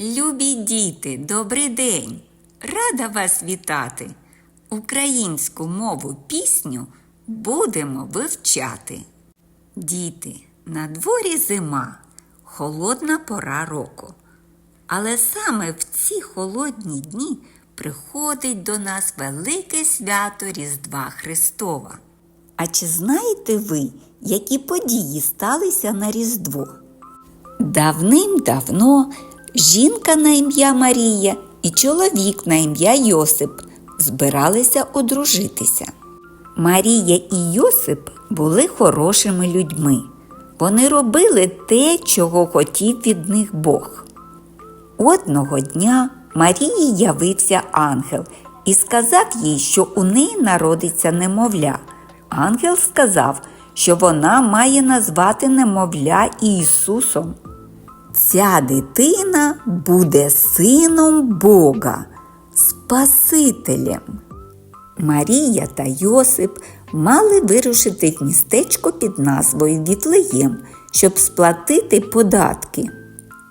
Любі діти, добрий день! Рада вас вітати! Українську мову пісню будемо вивчати. Діти, на дворі зима, холодна пора року. Але саме в ці холодні дні приходить до нас велике свято Різдва Христова. А чи знаєте ви, які події сталися на Різдво? Давним-давно жінка на ім'я Марія і чоловік на ім'я Йосип збиралися одружитися. Марія і Йосип були хорошими людьми. Вони робили те, чого хотів від них Бог. Одного дня Марії явився ангел і сказав їй, що у неї народиться немовля. Ангел сказав, що вона має назвати немовля Ісусом. Ця дитина буде сином Бога, Спасителем. Марія та Йосип мали вирушити в містечко під назвою Вітлеєм, щоб сплатити податки.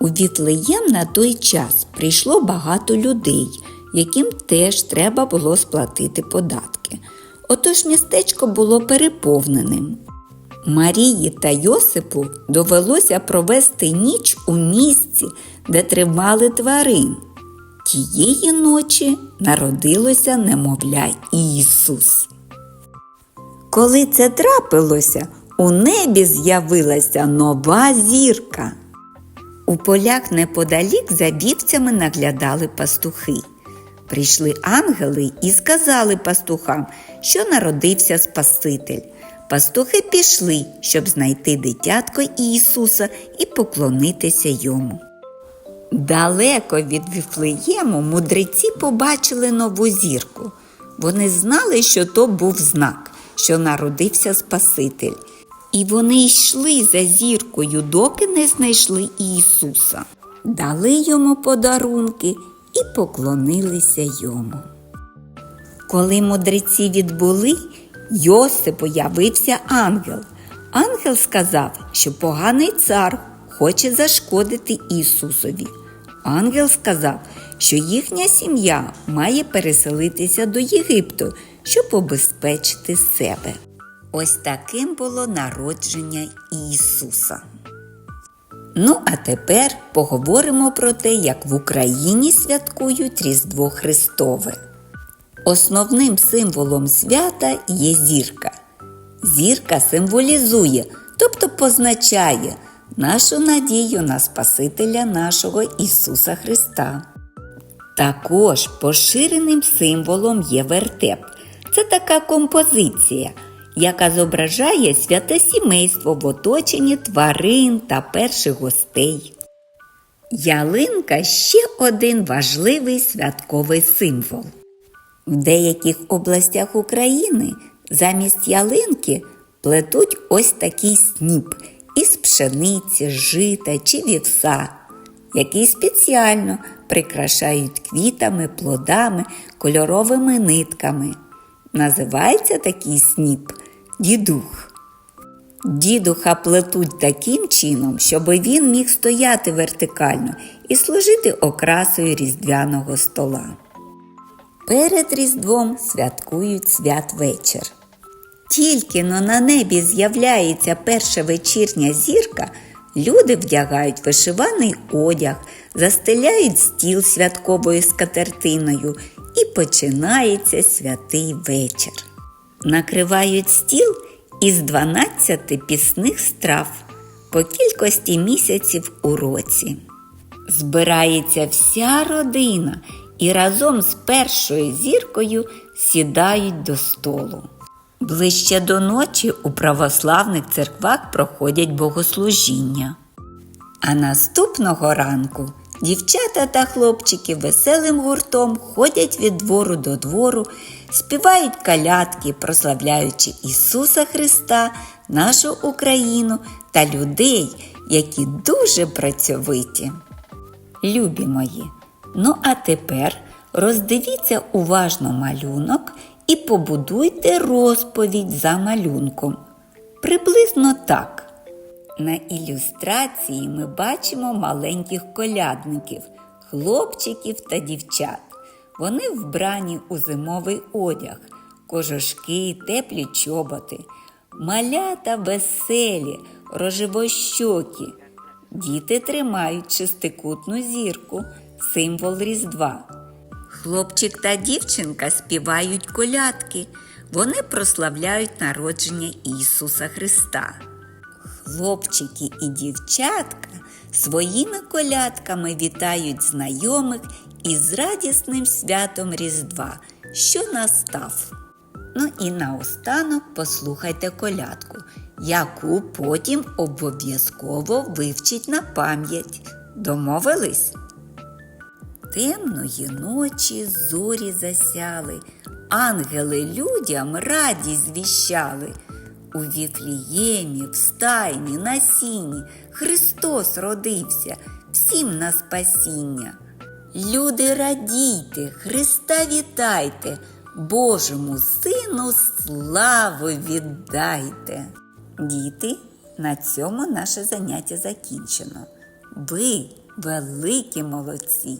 У Вітлеєм на той час прийшло багато людей, яким теж треба було сплатити податки. Отож містечко було переповненим. Марії та Йосипу довелося провести ніч у місці, де тримали тварин. Тієї ночі народилося немовля Ісус. Коли це трапилося, у небі з'явилася нова зірка. У полях неподалік за вівцями наглядали пастухи. Прийшли ангели і сказали пастухам, що народився Спаситель. Пастухи пішли, щоб знайти дитятко Ісуса і поклонитися йому. Далеко від Віфлеєму мудреці побачили нову зірку. Вони знали, що то був знак, що народився Спаситель. І вони йшли за зіркою, доки не знайшли Ісуса. Дали йому подарунки і поклонилися йому. Коли мудреці відбули, Йосипу явився ангел. Ангел сказав, що поганий цар хоче зашкодити Ісусові. Ангел сказав, що їхня сім'я має переселитися до Єгипту, щоб обезпечити себе. Ось таким було народження Ісуса. Ну, а тепер поговоримо про те, як в Україні святкують Різдво Христове. Основним символом свята є зірка. Зірка символізує, тобто позначає нашу надію на Спасителя нашого Ісуса Христа. Також поширеним символом є вертеп. Це така композиція, яка зображає святе сімейство в оточенні тварин та перших гостей. Ялинка ще один важливий святковий символ. В деяких областях України замість ялинки плетуть ось такий сніп із пшениці, жита чи вівса, який спеціально прикрашають квітами, плодами, кольоровими нитками. Називається такий сніп дідух. Дідуха плетуть таким чином, щоб він міг стояти вертикально і служити окрасою різдвяного стола. Перед Різдвом святкують святвечір. Тільки но на небі з'являється перша вечірня зірка, люди вдягають вишиваний одяг, застеляють стіл святковою скатертиною і починається святий вечір. Накривають стіл із 12 пісних страв по кількості місяців у році. Збирається вся родина і разом з першою зіркою сідають до столу. Ближче до ночі у православних церквах проходять богослужіння. А наступного ранку дівчата та хлопчики веселим гуртом ходять від двору до двору, співають калятки, прославляючи Ісуса Христа, нашу Україну та людей, які дуже працьовиті. Любі мої, ну а тепер роздивіться уважно малюнок і побудуйте розповідь за малюнком. Приблизно так. На ілюстрації ми бачимо маленьких колядників. хлопчиків та дівчат. Вони вбрані у зимовий одяг, кожушки, теплі чоботи, малята веселі, рожевощокі. Діти тримають шестикутну зірку, символ Різдва. Хлопчик та дівчинка співають колядки. Вони прославляють народження Ісуса Христа. Хлопчики і дівчатка своїми колядками вітають знайомих із радісним святом Різдва, що настав. Ну і наостанок послухайте колядку, яку потім обов'язково вивчить на пам'ять. Домовились? Темної ночі зорі засяли, ангели людям радість звіщали. У Віфліємі, в стайні, на сіні Христос родився, всім на спасіння. Люди радійте, Христа вітайте, Божому Сину славу віддайте. Діти, на цьому наше заняття закінчено. Ви великі молодці,